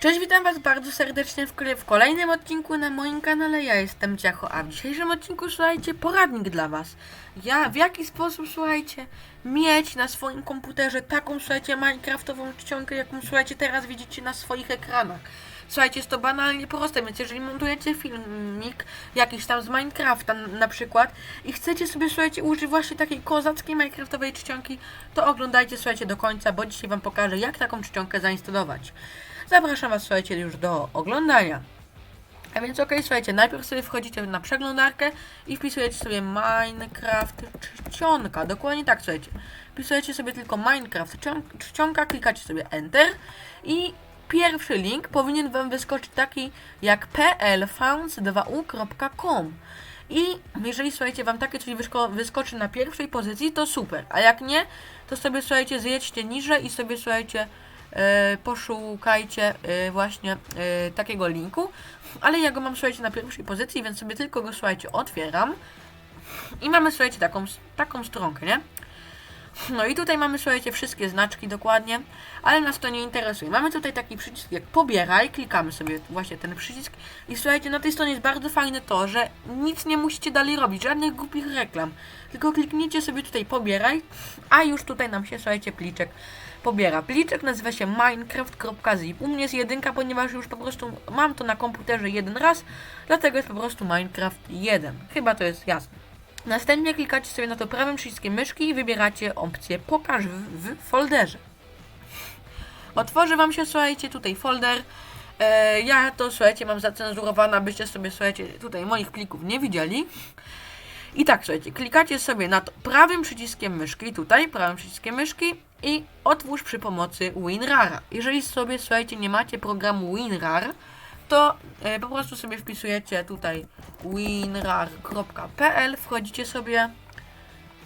Cześć, witam was bardzo serdecznie w, kolejnym odcinku na moim kanale. Ja jestem Ciacho, a w dzisiejszym odcinku, słuchajcie, poradnik dla was. Ja w jaki sposób, słuchajcie, mieć na swoim komputerze taką, słuchajcie, minecraftową czcionkę, jaką, słuchajcie, teraz widzicie na swoich ekranach. Słuchajcie, jest to banalnie proste, więc jeżeli montujecie filmik jakiś tam z Minecrafta na przykład i chcecie sobie, słuchajcie, użyć właśnie takiej kozackiej minecraftowej czcionki, to oglądajcie, słuchajcie, do końca, bo dzisiaj wam pokażę, jak taką czcionkę zainstalować. Zapraszam was, słuchajcie, już do oglądania. A więc okej, słuchajcie, najpierw sobie wchodzicie na przeglądarkę i wpisujecie sobie Minecraft czcionka. Dokładnie tak, słuchajcie. Wpisujecie sobie tylko Minecraft czcion- czcionka, klikacie sobie Enter i pierwszy link powinien wam wyskoczyć taki jak plfounds2u.com i jeżeli słuchajcie, wam takie coś wyskoczy na pierwszej pozycji, to super. A jak nie, to sobie słuchajcie, zjedźcie niżej i sobie słuchajcie, poszukajcie e, właśnie e, takiego linku. Ale ja go mam słuchajcie na pierwszej pozycji, więc sobie tylko go słuchajcie otwieram. I mamy słuchajcie taką, taką stronkę, nie? No i tutaj mamy, słuchajcie, wszystkie znaczki dokładnie, ale nas to nie interesuje. Mamy tutaj taki przycisk jak pobieraj, klikamy sobie właśnie ten przycisk i słuchajcie, na tej stronie jest bardzo fajne to, że nic nie musicie dalej robić, żadnych głupich reklam, tylko kliknijcie sobie tutaj pobieraj, a już tutaj nam się, słuchajcie, pliczek pobiera. Pliczek nazywa się minecraft.zip. U mnie jest jedynka, ponieważ już po prostu mam to na komputerze jeden raz, dlatego jest po prostu Minecraft 1. Chyba to jest jasne. Następnie klikacie sobie na to prawym przyciskiem myszki i wybieracie opcję Pokaż w, w folderze. Otworzy Wam się, słuchajcie, tutaj folder. E, ja to, słuchajcie, mam zacenzurowane, abyście sobie, słuchajcie, tutaj moich plików nie widzieli. I tak, słuchajcie, klikacie sobie nad prawym przyciskiem myszki, tutaj prawym przyciskiem myszki i otwórz przy pomocy WinRAR. Jeżeli sobie, słuchajcie, nie macie programu WinRAR, to e, po prostu sobie wpisujecie tutaj winrar.pl, wchodzicie sobie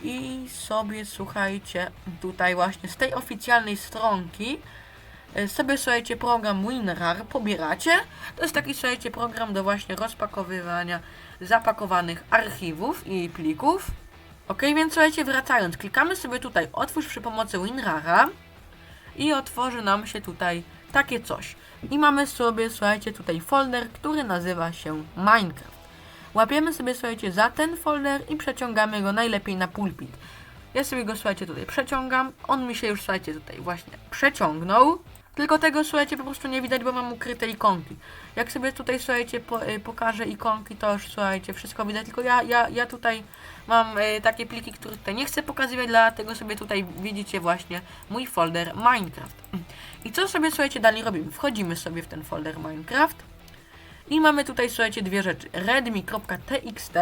i sobie, słuchajcie, tutaj właśnie z tej oficjalnej stronki e, sobie, słuchajcie, program WinRAR pobieracie. To jest taki, słuchajcie, program do właśnie rozpakowywania zapakowanych archiwów i plików. Ok, więc słuchajcie, wracając, klikamy sobie tutaj otwórz przy pomocy WinRARa i otworzy nam się tutaj takie coś. I mamy sobie, słuchajcie, tutaj folder, który nazywa się Minecraft. Łapiemy sobie, słuchajcie, za ten folder i przeciągamy go najlepiej na pulpit. Ja sobie go, słuchajcie, tutaj przeciągam. On mi się już, słuchajcie, tutaj właśnie przeciągnął. Tylko tego, słuchajcie, po prostu nie widać, bo mam ukryte ikonki. Jak sobie tutaj, słuchajcie, po, y, pokażę ikonki, to już, słuchajcie, wszystko widać. Tylko ja, ja, ja tutaj mam y, takie pliki, które tutaj nie chcę pokazywać, dlatego sobie tutaj widzicie właśnie mój folder Minecraft. I co sobie, słuchajcie, dalej robimy? Wchodzimy sobie w ten folder Minecraft i mamy tutaj, słuchajcie, dwie rzeczy. redmi.txt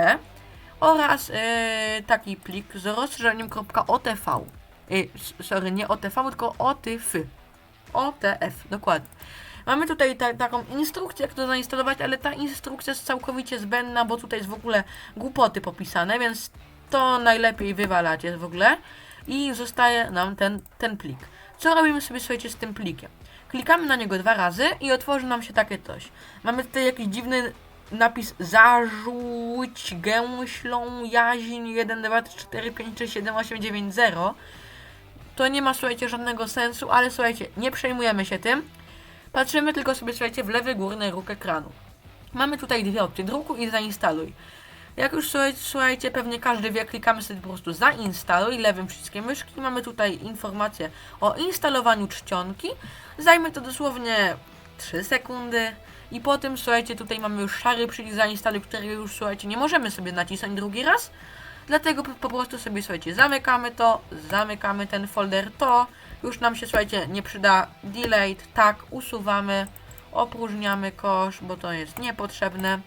oraz e, taki plik z rozszerzeniem .otv. E, s- sorry, nie OTV, tylko OTF. OTF, dokładnie. Mamy tutaj ta, taką instrukcję, jak to zainstalować, ale ta instrukcja jest całkowicie zbędna, bo tutaj jest w ogóle głupoty popisane, więc to najlepiej wywalacie w ogóle i zostaje nam ten, ten plik. Co robimy sobie, słuchajcie, z tym plikiem? Klikamy na niego dwa razy i otworzy nam się takie coś. Mamy tutaj jakiś dziwny napis zarzuć gęślą jaźń 1, 2, 3, 4, 5, 6, 7, 8, 9, 0. To nie ma, słuchajcie, żadnego sensu, ale słuchajcie, nie przejmujemy się tym. Patrzymy tylko sobie, słuchajcie, w lewy górny róg ekranu. Mamy tutaj dwie opcje, drukuj i zainstaluj. Jak już słuchajcie, pewnie każdy wie, klikamy sobie po prostu zainstaluj lewym przyciskiem myszki. Mamy tutaj informację o instalowaniu czcionki. Zajmie to dosłownie 3 sekundy. I po tym, słuchajcie, tutaj mamy już szary przycisk zainstaluj, którego już, słuchajcie, nie możemy sobie nacisnąć drugi raz. Dlatego po, po prostu sobie, słuchajcie, zamykamy to, zamykamy ten folder, to już nam się, słuchajcie, nie przyda delete, tak, usuwamy, opróżniamy kosz, bo to jest niepotrzebne.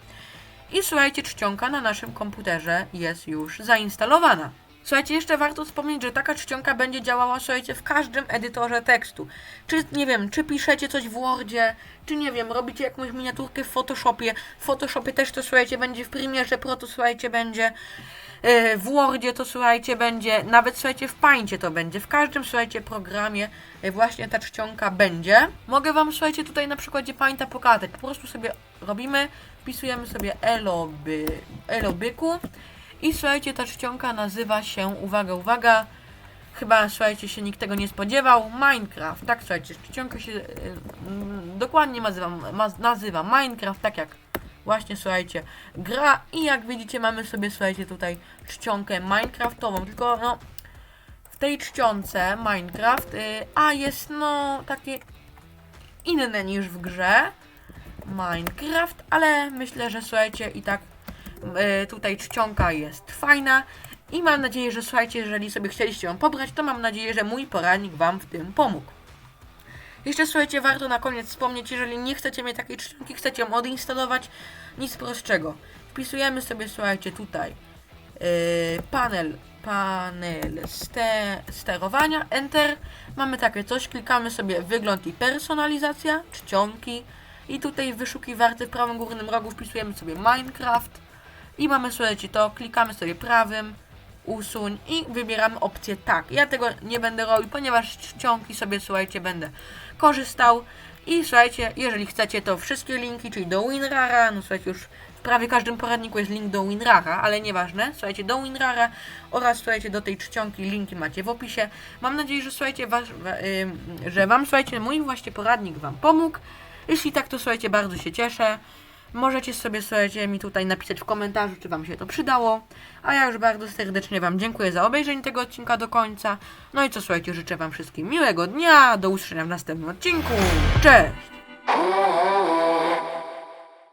I słuchajcie, czcionka na naszym komputerze jest już zainstalowana. Słuchajcie, jeszcze warto wspomnieć, że taka czcionka będzie działała, słuchajcie, w każdym edytorze tekstu. Czy, nie wiem, czy piszecie coś w Wordzie, czy nie wiem, robicie jakąś miniaturkę w Photoshopie. W Photoshopie też to, słuchajcie, będzie w Premierze Pro, to, słuchajcie, będzie w Wordzie to, słuchajcie, będzie, nawet, słuchajcie, w Paincie to będzie. W każdym, słuchajcie, programie e, właśnie ta czcionka będzie. Mogę Wam, słuchajcie, tutaj na przykładzie Painta pokazać. Po prostu sobie robimy, wpisujemy sobie eloby, elobyku i słuchajcie, ta czcionka nazywa się, uwaga, uwaga, chyba, słuchajcie, się nikt tego nie spodziewał, Minecraft, tak, słuchajcie, czcionka się, y, mm, dokładnie ma, nazywa Minecraft, tak jak właśnie, słuchajcie, gra i jak widzicie mamy sobie, słuchajcie, tutaj czcionkę Minecraftową, tylko no w tej czcionce Minecraft, y, a jest no takie inne niż w grze Minecraft, ale myślę, że słuchajcie i tak y, tutaj czcionka jest fajna i mam nadzieję, że słuchajcie, jeżeli sobie chcieliście ją pobrać, to mam nadzieję, że mój poradnik Wam w tym pomógł. Jeszcze słuchajcie, warto na koniec wspomnieć, jeżeli nie chcecie mieć takiej czcionki, chcecie ją odinstalować, nic prostszego. Wpisujemy sobie, słuchajcie, tutaj yy, panel, panel ste, sterowania, enter. Mamy takie coś, klikamy sobie wygląd i personalizacja, czcionki i tutaj wyszukiwarce w prawym górnym rogu wpisujemy sobie Minecraft i mamy, słuchajcie, to klikamy sobie prawym, usuń i wybieramy opcję tak. Ja tego nie będę robił, ponieważ czcionki sobie, słuchajcie, będę korzystał. I słuchajcie, jeżeli chcecie, to wszystkie linki, czyli do WinRara, no słuchajcie, już w prawie każdym poradniku jest link do WinRara, ale nieważne, słuchajcie, do WinRara oraz słuchajcie, do tej czcionki linki macie w opisie. Mam nadzieję, że słuchajcie, wasz, wa, ym, że Wam, słuchajcie, mój właśnie poradnik Wam pomógł. Jeśli tak, to słuchajcie, bardzo się cieszę. Możecie sobie, słuchajcie, mi tutaj napisać w komentarzu, czy Wam się to przydało. A ja już bardzo serdecznie Wam dziękuję za obejrzenie tego odcinka do końca. No i co, słuchajcie, życzę Wam wszystkim miłego dnia. Do usłyszenia w następnym odcinku. Cześć!